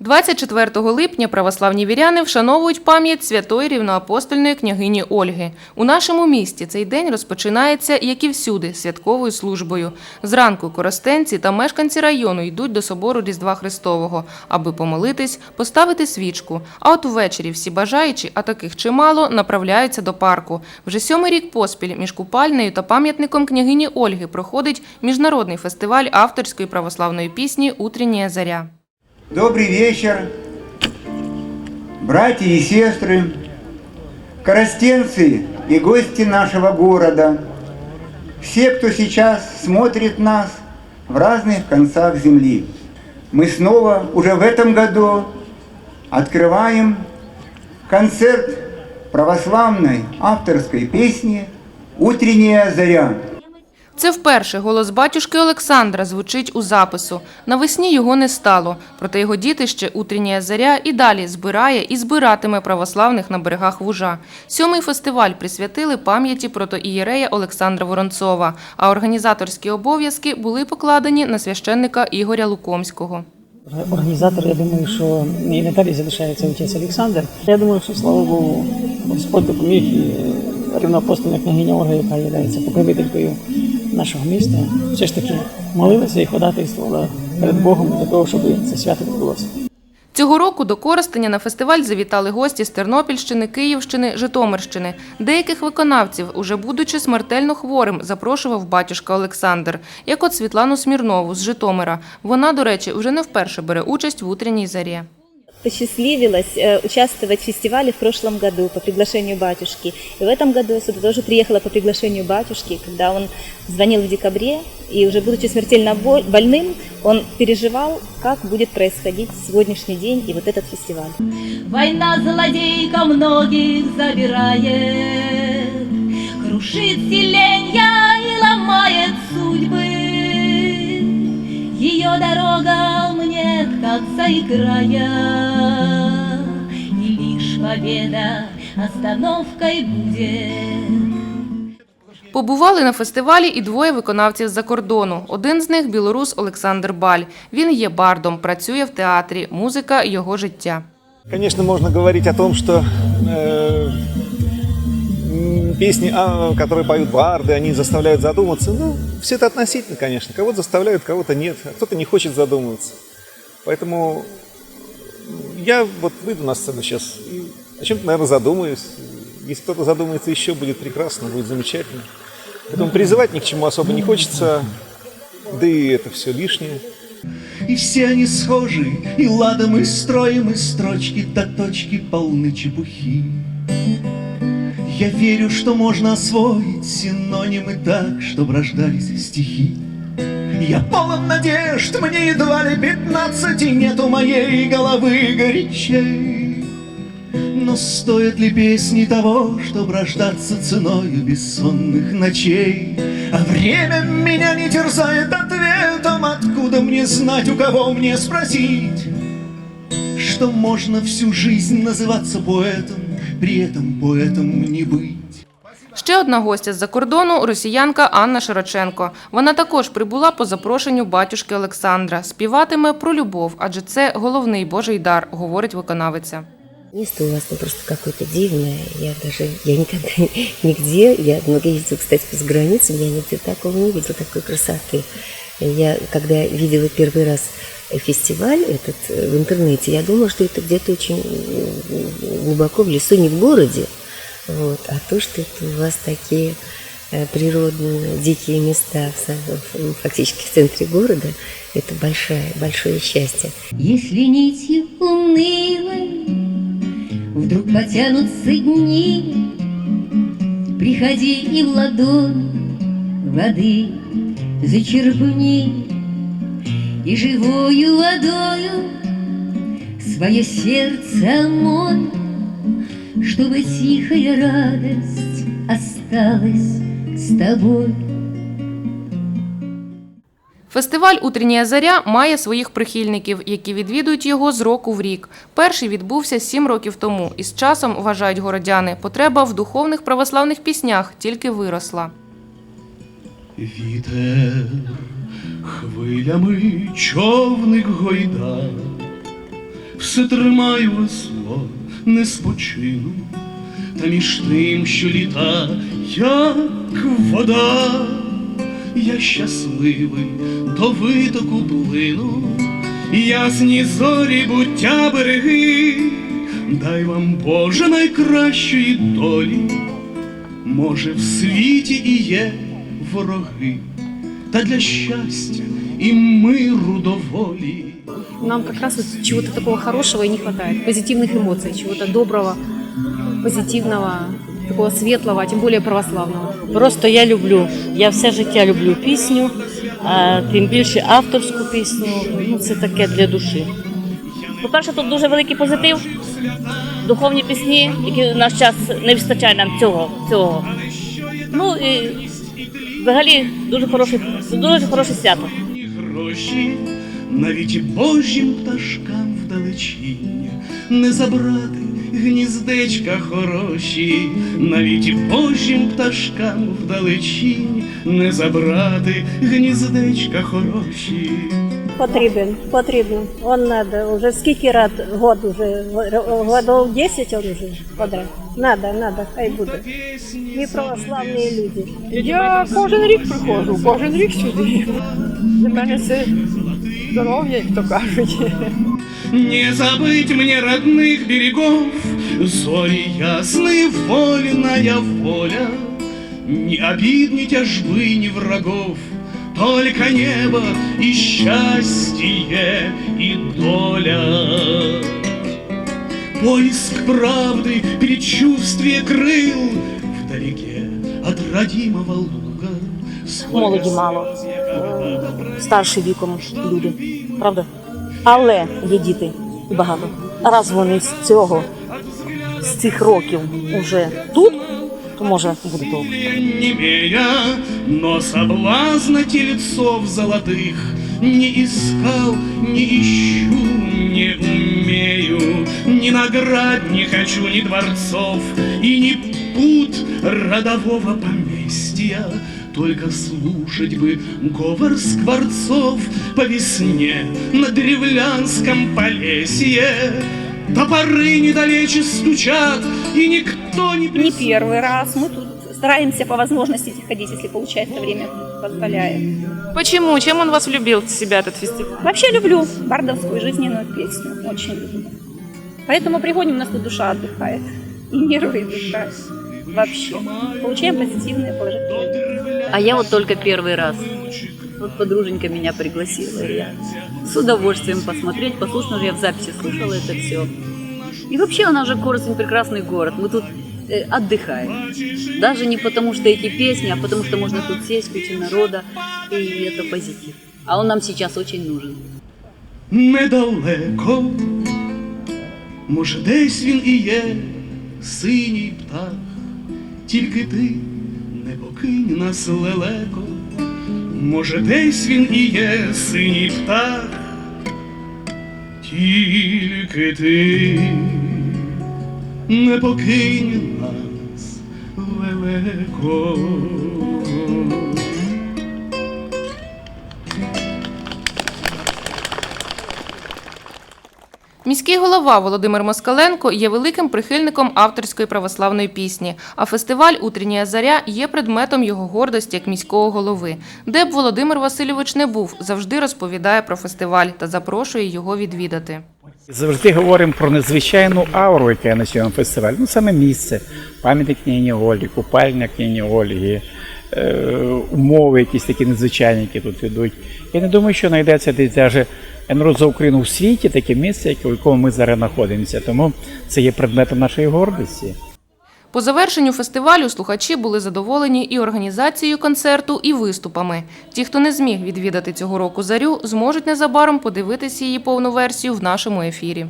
24 липня православні віряни вшановують пам'ять святої рівноапостольної княгині Ольги. У нашому місті цей день розпочинається, як і всюди, святковою службою. Зранку коростенці та мешканці району йдуть до собору Різдва Христового, аби помолитись, поставити свічку. А от увечері всі бажаючі, а таких чимало, направляються до парку. Вже сьомий рік поспіль між купальнею та пам'ятником княгині Ольги проходить міжнародний фестиваль авторської православної пісні Утренняя заря. Добрый вечер, братья и сестры, коростенцы и гости нашего города, все, кто сейчас смотрит нас в разных концах земли. Мы снова уже в этом году открываем концерт православной авторской песни «Утренняя заря». Це вперше голос батюшки Олександра звучить у запису. Навесні його не стало, проте його дітище «Утренняя заря» і далі збирає і збиратиме православних на берегах Вужа. Сьомий фестиваль присвятили пам'яті протоієрея Олександра Воронцова, а організаторські обов'язки були покладені на священника Ігоря Лукомського. Організатор, я думаю, що і надалі залишається отець Олександр. Я думаю, що слава Богу, Господь допоміг і рівноапостольна княгиня Ольга, яка є покровителькою нашого міста, все ж таки молилася і ходатайствувала перед Богом для того, щоб це свято відбулося. Цього року до Коростеня на фестиваль завітали гості з Тернопільщини, Київщини, Житомирщини. Деяких виконавців, уже будучи смертельно хворим, запрошував батюшка Олександр, як от Світлану Смірнову з Житомира. Вона, до речі, вже не вперше бере участь в утренній зарі. Посчастливилось э, участвовать в фестивале в прошлом году по приглашению батюшки. И в этом году я сюда тоже приехала по приглашению батюшки, когда он звонил в декабре, и уже будучи смертельно бол- больным, он переживал, как будет происходить сегодняшний день и вот этот фестиваль. Война злодейка многих забирает, Крушит селенья и ломает судьбы. Ее дорога мне к конца и края, И лишь победа остановкой будет. Побували на фестивалі і двоє виконавців з-за кордону. Один з них білорус Олександр Баль. Він є бардом, працює в театрі. Музика його життя. Конечно, можно говорить о том, что э, м, песни, а, которые поют барды, они заставляют задуматься. Ну, все это относительно, конечно. Кого-то заставляют, кого-то нет. А кто-то не хочет задумываться. Поэтому я вот выйду на сцену сейчас и о чем-то, наверное, задумаюсь. Если кто-то задумается еще, будет прекрасно, будет замечательно. Поэтому призывать ни к чему особо не хочется, да и это все лишнее. И все они схожи, и ладом, и строем, и строчки до точки полны чепухи. Я верю, что можно освоить синонимы так, чтобы рождались стихи. Я полон надежд, мне едва ли пятнадцати, нету моей головы горячей. Но стоят ли песни того, чтобы рождаться ценою бессонных ночей? А время меня не терзает ответом, откуда мне знать, у кого мне спросить? Что можно всю жизнь называться поэтом, при этом поэтом не быть? Ще одна гостя з-за кордону росіянка Анна Широченко. Вона також прибула по запрошенню батюшки Олександра. Співатиме про любов, адже це головний Божий дар, говорить виконавиця. Место у вас ну, просто какое-то дивное. Я даже, я никогда нигде, я много ездила, кстати, за границей, я нигде такого не видела, такой красоты. Я, когда видела первый раз фестиваль этот э, в интернете, я думала, что это где-то очень м, глубоко в лесу, не в городе. Вот. А то, что это у вас такие э, природные, дикие места в- фактически в центре города, это большое, большое счастье. Если нитью унылой Вдруг потянутся дни, Приходи и в ладонь воды зачерпни, И живою водою свое сердце мой, Чтобы тихая радость осталась с тобой. Фестиваль Утрення заря має своїх прихильників, які відвідують його з року в рік. Перший відбувся сім років тому. І з часом, вважають городяни, потреба в духовних православних піснях тільки виросла. Вітер хвилями човник гойда, все тримаю весло, не спочину, та між тим, що літа, як вода, я щасливий до витоку плину, ясні зорі буття береги, дай вам Боже найкращої долі, може, в світі і є вороги, та для щастя і миру доволі. Нам как раз вот чего-то такого хорошего и не хватает. Позитивных эмоций, чего-то доброго, позитивного, такого светлого, а тем более православного. Просто я люблю. Я все життя люблю пісню, а тим більше авторську пісню. Ну, це таке для душі. По-перше, тут дуже великий позитив, духовні пісні, які в наш час не вистачає нам цього. цього. Ну і взагалі дуже хороше, дуже хороше свято. Навіть божім пташкам вдалечінь не забрати гніздечка хороші, навіть божім пташкам вдалечінь не забрати гніздечка хороші. Потрібен, потрібен. Он надо. Уже скільки рад год уже, годов 10 он уже подряд. Надо, надо, хай буде. Ми православні люди. Я кожен рік приходжу, кожен рік сюди. Для мене це здоров'я, як то кажуть. Не забыть мне родных берегов, Зори ясные, вольная воля, Ни обид, ни тяжбы, ни врагов, Только небо и счастье, и доля. Поиск правды, предчувствие крыл Вдалеке от родимого луга. Молоді мало, старші віком люди, правда? Але є діти і багато. Раз вони з цього, з цих років уже тут, то може буде толк. не имея, но соблазна тельцов золотых не искал, не ищу, не умею, ни наград не хочу, ни дворцов, и ни пут родового поместья, только слушать бы говор скворцов по весне на древлянском полесье. Топоры недалече стучат, и никто не Не первый раз. Мы тут стараемся по возможности ходить, если получается время позволяет. Почему? Чем он вас влюбил в себя, этот фестиваль? Вообще люблю бардовскую жизненную песню. Очень люблю. Поэтому приходим, у нас тут душа отдыхает. И нервы, и душа Вообще. Получаем позитивные, положительные. А я вот только первый раз. Вот подруженька меня пригласила, и я с удовольствием посмотреть, послушать, я в записи слушала это все. И вообще у нас же Коростень прекрасный город, мы тут э, отдыхаем. Даже не потому, что эти песни, а потому, что можно тут сесть, куча народа, и это позитив. А он нам сейчас очень нужен. недалеко, може, десь він і є, синій птах, Тільки ти не покинь нас лелеко, може, десь він і є, синій птах, тільки ти не покинь нас лелеко. Міський голова Володимир Москаленко є великим прихильником авторської православної пісні, а фестиваль Утріння заря є предметом його гордості як міського голови. Де б Володимир Васильович не був, завжди розповідає про фестиваль та запрошує його відвідати. Завжди говоримо про незвичайну ауру, яка є на цьому фестивалі. Ну, саме місце, пам'ятник княгині Ольги, купальня княгині Ольги, е, умови якісь такі незвичайні, які тут йдуть. Я не думаю, що знайдеться десь навіть народ за Україну в світі таке місце, в якому ми зараз знаходимося. Тому це є предметом нашої гордості. По завершенню фестивалю слухачі були задоволені і організацією концерту, і виступами. Ті, хто не зміг відвідати цього року зарю, зможуть незабаром подивитися її повну версію в нашому ефірі.